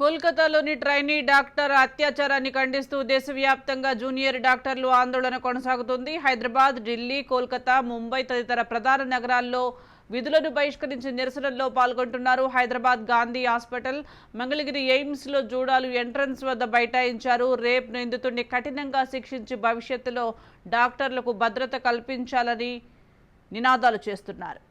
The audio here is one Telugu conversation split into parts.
కోల్కతాలోని ట్రైనీ డాక్టర్ అత్యాచారాన్ని ఖండిస్తూ దేశవ్యాప్తంగా జూనియర్ డాక్టర్లు ఆందోళన కొనసాగుతుంది. హైదరాబాద్ ఢిల్లీ కోల్కతా ముంబై తదితర ప్రధాన నగరాల్లో విధులను బహిష్కరించి నిరసనల్లో పాల్గొంటున్నారు హైదరాబాద్ గాంధీ హాస్పిటల్. మంగళగిరి ఎయిమ్స్లో జూడాలు ఎంట్రన్స్ వద్ద బైఠాయించారు. రేప్ నిందితుడిని కఠినంగా శిక్షించి భవిష్యత్తులో డాక్టర్లకు భద్రత కల్పించాలని నినాదాలు చేస్తున్నారు.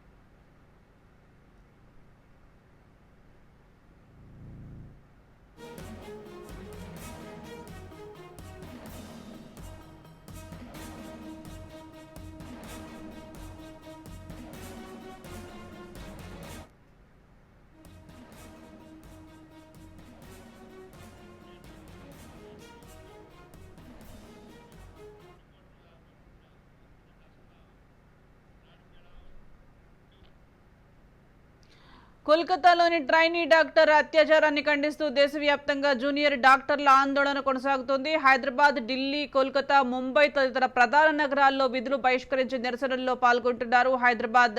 కోల్కతాలోని ట్రైనీ డాక్టర్ అత్యాచారాన్ని ఖండిస్తూ దేశవ్యాప్తంగా జూనియర్ డాక్టర్ల ఆందోళన కొనసాగుతోంది. హైదరాబాద్ ఢిల్లీ కోల్కతా ముంబై తదితర ప్రధాన నగరాల్లో విధులు బహిష్కరించి నిరసనల్లో పాల్గొంటున్నారు. హైదరాబాద్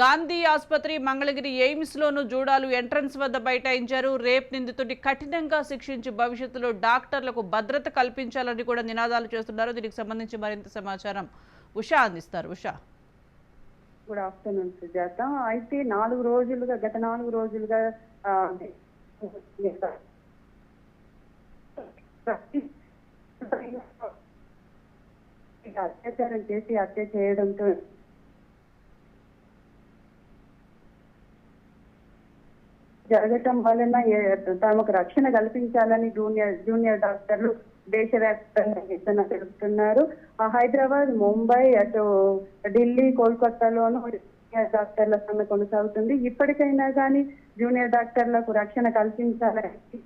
గాంధీ ఆసుపత్రి మంగళగిరి ఎయిమ్స్లోనూ జూడాలు ఎంట్రన్స్ వద్ద బైఠాయించారు. రేప్ నిందితుడిని కఠినంగా శిక్షించి భవిష్యత్తులో డాక్టర్లకు భద్రత కల్పించాలని కూడా నినాదాలు చేస్తున్నారు. దీనికి సంబంధించి మరింత సమాచారం ఉషా అందిస్తారు. ఉషా. గుడ్ ఆఫ్టర్నూన్ సుజాత అయితే నాలుగు రోజులుగా గత నాలుగు రోజులుగా అత్యాచారం చేసి హత్య చేయడంతో జరగటం వలన తమకు రక్షణ కల్పించాలని జూనియర్ జూనియర్ డాక్టర్లు దేశవ్యాప్తంగా నిరసన తెలుపుతున్నారు ఆ హైదరాబాద్ ముంబై అటు ఢిల్లీ కోల్కతాలోనూ జూనియర్ డాక్టర్ల సమ్మె కొనసాగుతుంది. ఇప్పటికైనా కానీ జూనియర్ డాక్టర్లకు రక్షణ కల్పించాలని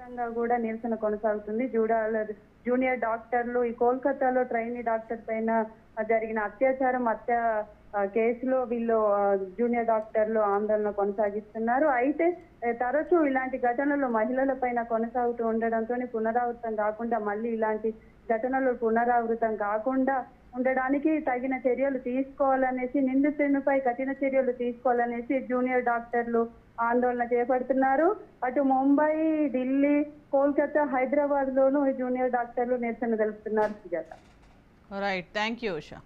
వ్యాప్తంగా కూడా నిరసన కొనసాగుతుంది. జూడాలర్ జూనియర్ డాక్టర్లు ఈ కోల్కతాలో ట్రైనీ డాక్టర్ పైన జరిగిన అత్యాచారం హత్య కేసులో వీళ్ళు జూనియర్ డాక్టర్లు ఆందోళన కొనసాగిస్తున్నారు. అయితే తరచూ ఇలాంటి ఘటనలు మహిళల పైన కొనసాగుతూ ఉండడంతో పునరావృతం కాకుండా మళ్ళీ ఇలాంటి ఘటనలు పునరావృతం కాకుండా ఉండడానికి తగిన చర్యలు తీసుకోవాలనేసి నిందితునిపై కఠిన చర్యలు తీసుకోవాలనేసి జూనియర్ డాక్టర్లు ఆందోళన చేపడుతున్నారు. అటు ముంబై ఢిల్లీ కోల్కతా హైదరాబాద్ లోను జూనియర్ డాక్టర్లు నిరసన తెలుపుతున్నారు Sujatha. Right thank you Usha.